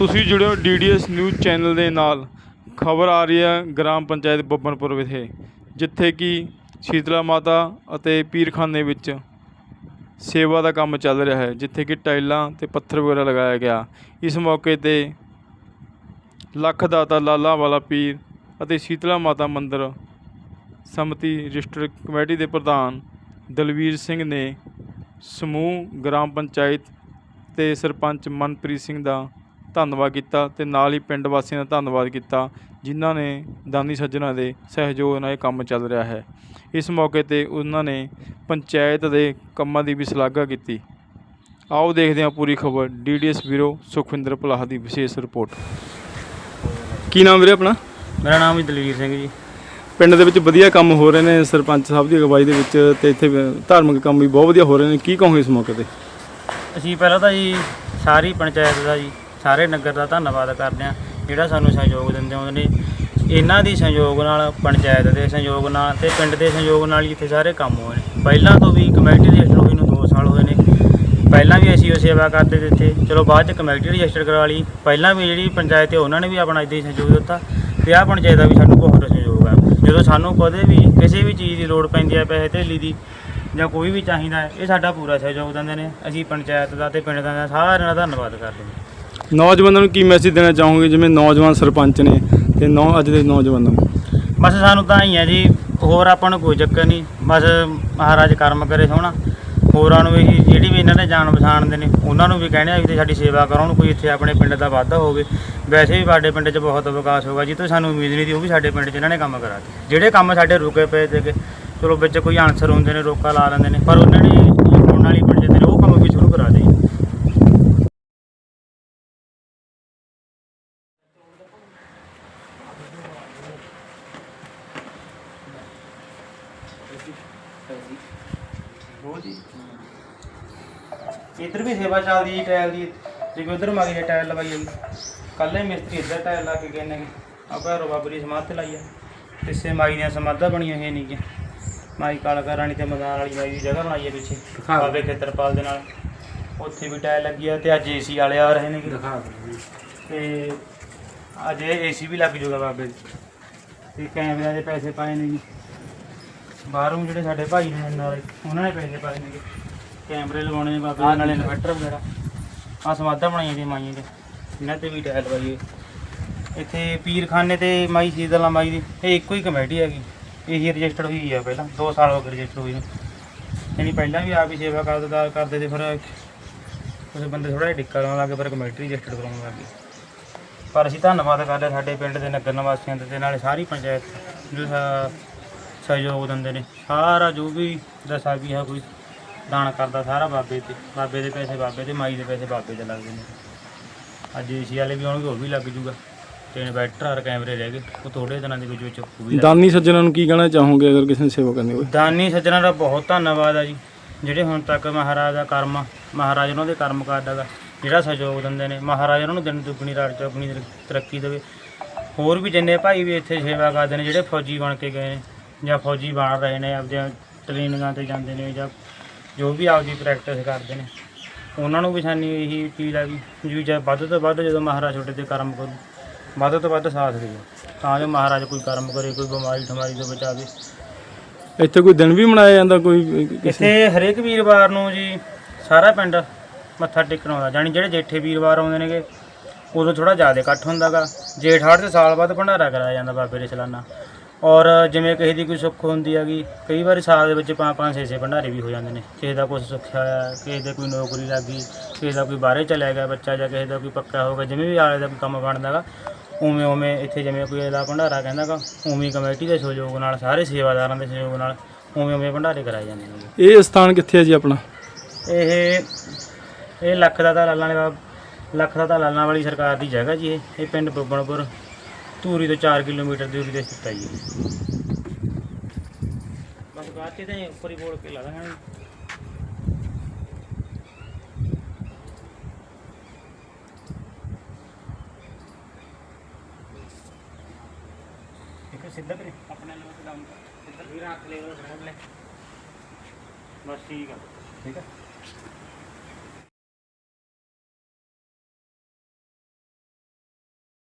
ਤੁਸੀਂ ਜੁੜਿਓ DDS news channel ਦੇ ਨਾਲ। ਖਬਰ ਆ ਰਹੀ ਹੈ ਗ੍ਰਾਮ ਪੰਚਾਇਤ ਬੱਬਨਪੁਰ ਵਿਖੇ, ਜਿੱਥੇ ਕਿ ਸ਼ੀਤਲਾ ਮਾਤਾ ਅਤੇ ਪੀਰਖਾਨੇ ਵਿੱਚ ਸੇਵਾ ਦਾ ਕੰਮ ਚੱਲ ਰਿਹਾ ਹੈ, ਜਿੱਥੇ ਕਿ ਟਾਈਲਾਂ ਤੇ ਪੱਥਰ ਵਗੈਰਾ ਲਗਾਇਆ ਗਿਆ। ਇਸ ਮੌਕੇ ਤੇ ਲੱਖ ਦਾਤਾ ਲਾਲਾ ਵਾਲਾ ਪੀਰ ਅਤੇ ਸ਼ੀਤਲਾ ਮਾਤਾ ਮੰਦਿਰ ਸਮਿਤੀ ਰਜਿਸਟਰ ਕਮੇਟੀ ਦੇ ਪ੍ਰਧਾਨ ਦਲਵੀਰ ਸਿੰਘ ਨੇ ਸਮੂਹ ਗ੍ਰਾਮ ਪੰਚਾਇਤ ਤੇ ਸਰਪੰਚ ਮਨਪ੍ਰੀਤ ਸਿੰਘ ਦਾ ਧੰਨਵਾਦ ਕੀਤਾ ਤੇ ਨਾਲ ਹੀ ਪਿੰਡ ਵਾਸੀਆਂ ਦਾ ਧੰਨਵਾਦ ਕੀਤਾ ਜਿਨ੍ਹਾਂ ਨੇ ਦਾਨੀ ਸੱਜਣਾ ਦੇ ਸਹਿਯੋਗ ਨਾਲ ਇਹ ਕੰਮ ਚੱਲ ਰਿਹਾ ਹੈ। ਇਸ ਮੌਕੇ ਤੇ ਉਹਨਾਂ ਨੇ ਪੰਚਾਇਤ ਦੇ ਕੰਮਾਂ ਦੀ ਵੀ ਸ਼ਲਾਘਾ ਕੀਤੀ। ਆਓ ਦੇਖਦੇ ਹਾਂ ਪੂਰੀ ਖਬਰ। ਡੀਡੀਐਸ ਬਿਊਰੋ ਸੁਖਵਿੰਦਰ ਭਲਾਹ ਦੀ ਵਿਸ਼ੇਸ਼ ਰਿਪੋਰਟ। ਕੀ ਨਾਮ ਵੀਰੇ ਆਪਣਾ? ਮੇਰਾ ਨਾਮ ਜੀ ਦਲਵੀਰ ਸਿੰਘ ਜੀ। ਪਿੰਡ ਦੇ ਵਿੱਚ ਵਧੀਆ ਕੰਮ ਹੋ ਰਹੇ ਨੇ ਸਰਪੰਚ ਸਾਹਿਬ ਦੀ ਅਗਵਾਈ ਦੇ ਵਿੱਚ ਤੇ ਇੱਥੇ ਧਾਰਮਿਕ ਕੰਮ ਵੀ ਬਹੁਤ ਵਧੀਆ ਹੋ ਰਹੇ ਨੇ। ਕੀ ਕਹੋਗੇ ਇਸ ਮੌਕੇ ਤੇ? ਅਸੀਂ ਪਹਿਲਾਂ ਤਾਂ ਜੀ ਸਾਰੀ ਪੰਚਾਇਤ ਦਾ ਜੀ ਸਾਰੇ ਨਗਰ ਦਾ ਧੰਨਵਾਦ ਕਰਦੇ ਹਾਂ, ਜਿਹੜਾ ਸਾਨੂੰ ਸਹਿਯੋਗ ਦਿੰਦੇ ਆਉਂਦੇ ਨੇ ਇਹਨਾਂ ਦੀ ਸਹਿਯੋਗ ਨਾਲ, ਪੰਚਾਇਤ ਦੇ ਸਹਿਯੋਗ ਨਾਲ ਤੇ ਪਿੰਡ ਦੇ ਸਹਿਯੋਗ ਨਾਲ ਹੀ ਇੱਥੇ ਸਾਰੇ ਕੰਮ ਹੋਏ ਨੇ। ਪਹਿਲਾਂ ਤੋਂ ਵੀ ਕਮੇਟੀ ਰਜਿਸਟਰ ਹੋਈ ਨੂੰ 2 ਸਾਲ ਹੋਏ ਨੇ। ਪਹਿਲਾਂ ਵੀ ਅਸੀਂ ਉਹ ਸੇਵਾ ਕਰਦੇ ਦਿੱਤੇ ਚਲੋ ਬਾਅਦ ਚ ਕਮੇਟੀ ਰਜਿਸਟਰ ਕਰਵਾ ਲਈ। ਪਹਿਲਾਂ ਵੀ ਜਿਹੜੀ ਪੰਚਾਇਤ ਹੈ, ਉਹਨਾਂ ਨੇ ਵੀ ਆਪਣਾ ਇੱਦਾਂ ਹੀ ਸਹਿਯੋਗ ਦਿੱਤਾ ਤੇ ਆਹ ਪੰਚਾਇਤ ਦਾ ਵੀ ਸਾਨੂੰ ਬਹੁਤ ਸਹਿਯੋਗ ਆ। ਜਦੋਂ ਸਾਨੂੰ ਕਦੇ ਵੀ ਕਿਸੇ ਵੀ ਚੀਜ਼ ਦੀ ਲੋੜ ਪੈਂਦੀ ਹੈ ਪੈਸੇ ਧੇਲੀ ਦੀ ਜਾਂ ਕੋਈ ਵੀ ਚਾਹੀਦਾ, ਇਹ ਸਾਡਾ ਪੂਰਾ ਸਹਿਯੋਗ ਦਿੰਦੇ ਨੇ। ਅਸੀਂ ਪੰਚਾਇਤ ਦਾ ਤੇ ਪਿੰਡ ਦਾ ਸਾਰਿਆਂ ਦਾ ਧੰਨਵਾਦ ਕਰਦੇ ਹਾਂ। ਨੌਜਵਾਨਾਂ ਨੂੰ ਕੀ ਮੈਸੇਜ ਦੇਣਾ ਚਾਹੋਗੇ? ਜਿਵੇਂ ਨੌਜਵਾਨ ਸਰਪੰਚ ਨੇ ਤੇ ਨੌ ਅੱਜ ਦੇ ਨੌਜਵਾਨਾਂ ਨੂੰ। ਬਸ ਸਾਨੂੰ ਤਾਂ ਹੀ ਹੈ ਜੀ, ਹੋਰ ਆਪਾਂ ਨੂੰ ਕੋਈ ਚੱਕਰ ਨਹੀਂ। ਬਸ ਮਹਾਰਾਜ ਕਰਮ ਕਰੇ ਸੋਹਣਾ। ਹੋਰਾਂ ਨੂੰ ਵੀ ਜਿਹੜੀ ਵੀ ਇਹਨਾਂ ਨੇ ਜਾਣ ਪਛਾਣਦੇ ਨੇ, ਉਹਨਾਂ ਨੂੰ ਵੀ ਕਹਿੰਦੇ ਆ ਵੀ ਤੇ ਸਾਡੀ ਸੇਵਾ ਕਰੋ ਕੋਈ ਇੱਥੇ ਆਪਣੇ ਪਿੰਡ ਦਾ ਵਾਧਾ ਹੋਵੇ। ਵੈਸੇ ਵੀ ਸਾਡੇ ਪਿੰਡ 'ਚ ਬਹੁਤ ਵਿਕਾਸ ਹੋਗਾ ਜੀ, ਤੋਂ ਸਾਨੂੰ ਉਮੀਦ ਨਹੀਂ ਸੀ, ਉਹ ਵੀ ਸਾਡੇ ਪਿੰਡ 'ਚ ਇਹਨਾਂ ਨੇ ਕੰਮ ਕਰਾ ਦਿੱਤੇ। ਜਿਹੜੇ ਕੰਮ ਸਾਡੇ ਰੁਕੇ ਪਏ ਤੇ ਚਲੋ ਵਿੱਚ ਕੋਈ ਆਨਸਰ ਹੁੰਦੇ ਨੇ, ਰੋਕਾ ਲਾ ਲੈਂਦੇ ਨੇ, ਪਰ ਉਹਨਾਂ ਨੇ ਹੁਣ ਵਾਲੀ ਪੰਚਾਇਤ ਨੇ, ਉਹ ਕੰਮ ਵੀ ਸ਼ੁਰੂ ਕਰਾ ਦੇ ਇੱਧਰ ਵੀ ਸੇਵਾ ਚੱਲਦੀ ਜੀ ਟਾਇਲ ਦੀ। ਜਿਵੇਂ ਉਧਰ ਮਾਗੀ ਨੇ ਟਾਇਲ ਲਵਾਈ ਹੈਗੀ ਕੱਲ ਹੀ ਮਿਸਤਰੀ ਇੱਧਰ ਟਾਇਲ ਲਾ ਕੇ ਗਏ ਨੇ। ਆਪਾਂ ਰੋਬਾਬਰੀ ਸਮਾਧ ਤੇ ਲਾਈ ਆ। ਪਿੱਛੇ ਮਾਈ ਦੀਆਂ ਸਮਾਧਾਂ ਬਣੀਆਂ ਹੋਈਆਂ ਨਹੀਂ ਮਾਈ ਕਾਲਕਾ ਰਾਣੀ ਤੇ ਮਦਾਰ ਵਾਲੀ ਮਾਈ ਦੀ ਜਗ੍ਹਾ ਬਣਾਈ ਹੈ ਪਿੱਛੇ। ਬਾਬੇ ਖੇਤਰਪਾਲ ਦੇ ਨਾਲ। ਉੱਥੇ ਵੀ ਟਾਇਲ ਲੱਗੀ ਆ ਤੇ ਅੱਜ ਏਸੀ ਵਾਲੇ ਆ ਰਹੇ ਨੇ। ਤੇ ਅੱਜ ਏਸੀ ਵੀ ਲੱਗ ਜੂਗਾ ਬਾਬੇ ਤੇ ਕੈਮਰਿਆਂ ਦੇ ਪੈਸੇ ਪਾਏ ਨੇ ਜੀ। ਬਾਹਰੋਂ ਜਿਹੜੇ ਸਾਡੇ ਭਾਈ ਨੇ ਨਾਲ, ਉਹਨਾਂ ਨੇ ਪੈਸੇ ਪਾਏ ਨੇ। ਕੈਮਰੇ ਲਗਾਉਣੇ ਨੇ ਬਾਬੇ ਦੇ, ਨਾਲੇ ਇਨਵਰਟਰ ਵਗੈਰਾ। ਆ ਸਮਾਧਾਂ ਬਣਾਈਆਂ ਦੀ ਮਾਈਆਂ ਦੇ ਇਹਨਾਂ ਤੇ ਵੀ ਟਾਇਲ ਲਵਾਈ ਇੱਥੇ ਪੀਰਖਾਨੇ ਤੇ ਮਾਈ ਸ਼ੀਤਲਾ ਮਾਈ ਦੀ, ਇਹ ਇੱਕੋ ਹੀ ਕਮੇਟੀ ਹੈਗੀ। ਇਹੀ ਰਜਿਸਟਰਡ ਹੋਈ ਆ ਪਹਿਲਾਂ 2 ਸਾਲ ਹੋ ਗਏ ਰਜਿਸਟਰ ਹੋਈ ਨੂੰ। ਯਾਨੀ ਪਹਿਲਾਂ ਵੀ ਆਪ ਹੀ ਸੇਵਾ ਕਰਦੇ ਕਰਦੇ ਤੇ ਫਿਰ ਉਸ ਬੰਦੇ ਥੋੜਾ ਜਿਹਾ ਟਿੱਕਾ ਲਾਉਣ ਲੱਗੇ, ਫਿਰ ਕਮੇਟੀ ਰਜਿਸਟਰਡ ਕਰਾਉਣ ਲੱਗੇ। ਪਰ ਅਸੀਂ ਧੰਨਵਾਦ ਕਰਦੇ ਹਾਂ ਸਾਡੇ ਪਿੰਡ ਦੇ ਨਗਰ ਨਿਵਾਸੀਆਂ ਦੇ, ਤੇ ਨਾਲੇ ਸਾਰੀ ਪੰਚਾਇਤ, ਜੋ ਸਾ- ਸਹਿਯੋਗ ਦਿੰਦੇ ਨੇ। ਸਾਰਾ ਜੋ ਵੀ ਦਸਾ ਵੀ ਹੈ ਕੋਈ ਦਾਨ ਕਰਦਾ ਸਾਰਾ ਬਾਬੇ ਤੇ। ਬਾਬੇ ਦੇ ਪੈਸੇ ਬਾਬੇ ਤੇ ਮਾਈ ਦੇ ਪੈਸੇ ਬਾਬੇ ਤੇ ਲੱਗਦੇ ਨੇ। ਅੱਜ ਏਸੀ ਵਾਲੇ ਵੀ ਆਉਣਗੇ ਉਹ ਵੀ ਲੱਗ ਜੂਗਾ। ਤੇ ਇਨਵੈਟਰ ਔਰ ਕੈਮਰੇ ਰਹਿ ਗਏ। ਉਹ ਥੋੜੇ ਦਿਨਾਂ ਦੇ ਵਿੱਚ ਵਿੱਚ ਉਹ ਵੀ ਲੱਗ ਦਾਨੀ ਸੱਜਣਾ ਨੂੰ ਕੀ ਕਹਿਣਾ ਚਾਹੋਗੇ ਅਗਰ ਕਿਸੇ ਨੇ ਸੇਵਾ ਕਰਨੀ ਹੋਵੇ? ਦਾਨੀ ਸੱਜਣਾ ਦਾ ਬਹੁਤ ਧੰਨਵਾਦ ਆ ਜੀ। ਜਿਹੜੇ ਹੁਣ ਤੱਕ ਮਹਾਰਾਜ ਦਾ ਕਰਮ ਮਹਾਰਾਜ ਉਹਨਾਂ ਦੇ ਕਰਮ ਕਰਦਾਗਾ ਜਿਹੜਾ ਸਹਿਯੋਗ ਦਿੰਦੇ ਨੇ। ਮਹਾਰਾਜ ਉਹਨਾਂ ਨੂੰ ਦਿਨ ਦੁੱਗਣੀ ਰਾਤ ਚੌਗਣੀ ਤਰੱਕੀ ਦੇਵੇ। ਹੋਰ ਵੀ ਜਿੰਨੇ ਭਾਈ ਵੀ ਇੱਥੇ ਸੇਵਾ ਕਰਦੇ ਨੇ ਜਿਹੜੇ ਫੌਜੀ ਬਣ ਕੇ ਗਏ ਨੇ ਜਾਂ ਫੌਜੀ ਬਣ ਰਹੇ ਨੇ ਆਪਦੀਆਂ ਟ੍ਰੇਨਿੰਗਾਂ ਤੇ ਜਾਂਦੇ ਨੇ ਜਾਂ ਜੋ ਵੀ ਆਪਦੀ ਪ੍ਰੈਕਟਿਸ ਕਰਦੇ ਨੇ। ਉਹਨਾਂ ਨੂੰ ਵੀ ਸਾਨੂੰ ਇਹੀ ਅਪੀਲ ਆ ਵੀ ਜੀ ਜੇ ਵੱਧ ਤੋਂ ਵੱਧ ਜਦੋਂ ਮਹਾਰਾਜ ਛੋਟੇ ਤੇ ਕਰਮ ਕਰੂ ਵੱਧ ਤੋਂ ਵੱਧ ਸਾਥ ਦਿਓ। ਤਾਂ ਜੋ ਮਹਾਰਾਜ ਕੋਈ ਕਰਮ ਕਰੇ ਕੋਈ ਬਿਮਾਰੀ ਠਮਾਰੀ ਤੋਂ ਬਚਾਵੇ। ਇੱਥੇ ਕੋਈ ਦਿਨ ਵੀ ਮਨਾਇਆ ਜਾਂਦਾ ਕੋਈ ਕਿਸੇ? ਇੱਥੇ ਹਰੇਕ ਵੀਰਵਾਰ ਨੂੰ ਜੀ ਸਾਰਾ ਪਿੰਡ ਮੱਥਾ ਟੇਕਣ ਆਉਂਦਾ ਜਾਣੀ ਜਿਹੜੇ ਜੇਠੇ ਵੀਰਵਾਰ ਆਉਂਦੇ ਨੇਗੇ ਉਦੋਂ ਥੋੜਾ ਜ਼ਿਆਦਾ ਇਕੱਠ ਹੁੰਦਾਗਾ। ਜੇਠ ਹਾੜ ਦੇ ਸਾਲ ਬਾਅਦ ਭੰਡਾਰਾ ਕਰਾਇਆ ਜਾਂਦਾ ਬਾਬੇ ਦੇ ਸਲਾਨਾ। ਔਰ ਜਿਵੇਂ ਕਿਸੇ ਦੀ ਕੋਈ ਸੁੱਖ ਹੁੰਦੀ ਹੈਗੀ ਕਈ ਵਾਰੀ ਸਾਲ ਦੇ ਵਿੱਚ ਪੰਜ ਪੰਜ ਛੇ ਛੇ ਭੰਡਾਰੇ ਵੀ ਹੋ ਜਾਂਦੇ ਨੇ। ਕਿਸੇ ਦਾ ਕੁਝ ਸੁੱਖਿਆ ਹੋਇਆ ਕਿਸੇ ਦੇ ਕੋਈ ਨੌਕਰੀ ਲੱਗ ਗਈ ਕਿਸੇ ਦਾ ਕੋਈ ਬਾਹਰੇ ਚਲਿਆ ਗਿਆ ਬੱਚਾ ਜਾਂ ਕਿਸੇ ਦਾ ਕੋਈ ਪੱਕਾ ਹੋ ਗਿਆ ਜਿਵੇਂ ਵੀ ਆਲੇ ਦਾ ਕੋਈ ਕੰਮ ਬਣਦਾਗਾ ਉਵੇਂ ਉਵੇਂ ਇੱਥੇ ਜਿਵੇਂ ਕੋਈ ਇਹਦਾ ਭੰਡਾਰਾ ਕਹਿੰਦਾਗਾ ਉਵੇਂ ਕਮੇਟੀ ਦੇ ਸਹਿਯੋਗ ਨਾਲ ਸਾਰੇ ਸੇਵਾਦਾਰਾਂ ਦੇ ਸਹਿਯੋਗ ਨਾਲ ਉਵੇਂ ਉਵੇਂ ਭੰਡਾਰੇ ਕਰਾਏ ਜਾਂਦੇ ਨੇ ਇਹ ਸਥਾਨ ਕਿੱਥੇ ਹੈ ਜੀ ਆਪਣਾ? ਇਹ ਇਹ ਲੱਖ ਦਾ ਤਾਂ ਲਾਲਾਂ ਵਾਲਾ ਲੱਖ ਦਾ ਤਾਂ ਲਾਲਾਂ ਵਾਲੀ ਸਰਕਾਰ ਦੀ ਜਗ੍ਹਾ ਜੀ ਇਹ ਇਹ ਪਿੰਡ ਬੱਬਣਪੁਰ। ਧੂਰੀ ਤੋਂ 4 ਕਿਲੋਮੀਟਰ ਦੀ ਦੂਰੀ ਤੇ ਸਥਿਤ ਹੈ ਜੀ ਬਸ ਬਾਤ ਤੇ ਤਾਂ ਉੱਪਰ ਹੀ ਬੋਲ ਕੇ ਲਾ ਦਾਂਗੇ ਇੱਕ ਸਿੱਧਾ ਕਰੇ ਆਪਣੇ ਲੋਕ ਡਾਊਨ ਕਰ ਸਿੱਧਾ ਵੀ ਰੱਖ ਲੈ ਉਹ ਲੈ ਬਸ ਠੀਕ ਆ ਠੀਕ ਆ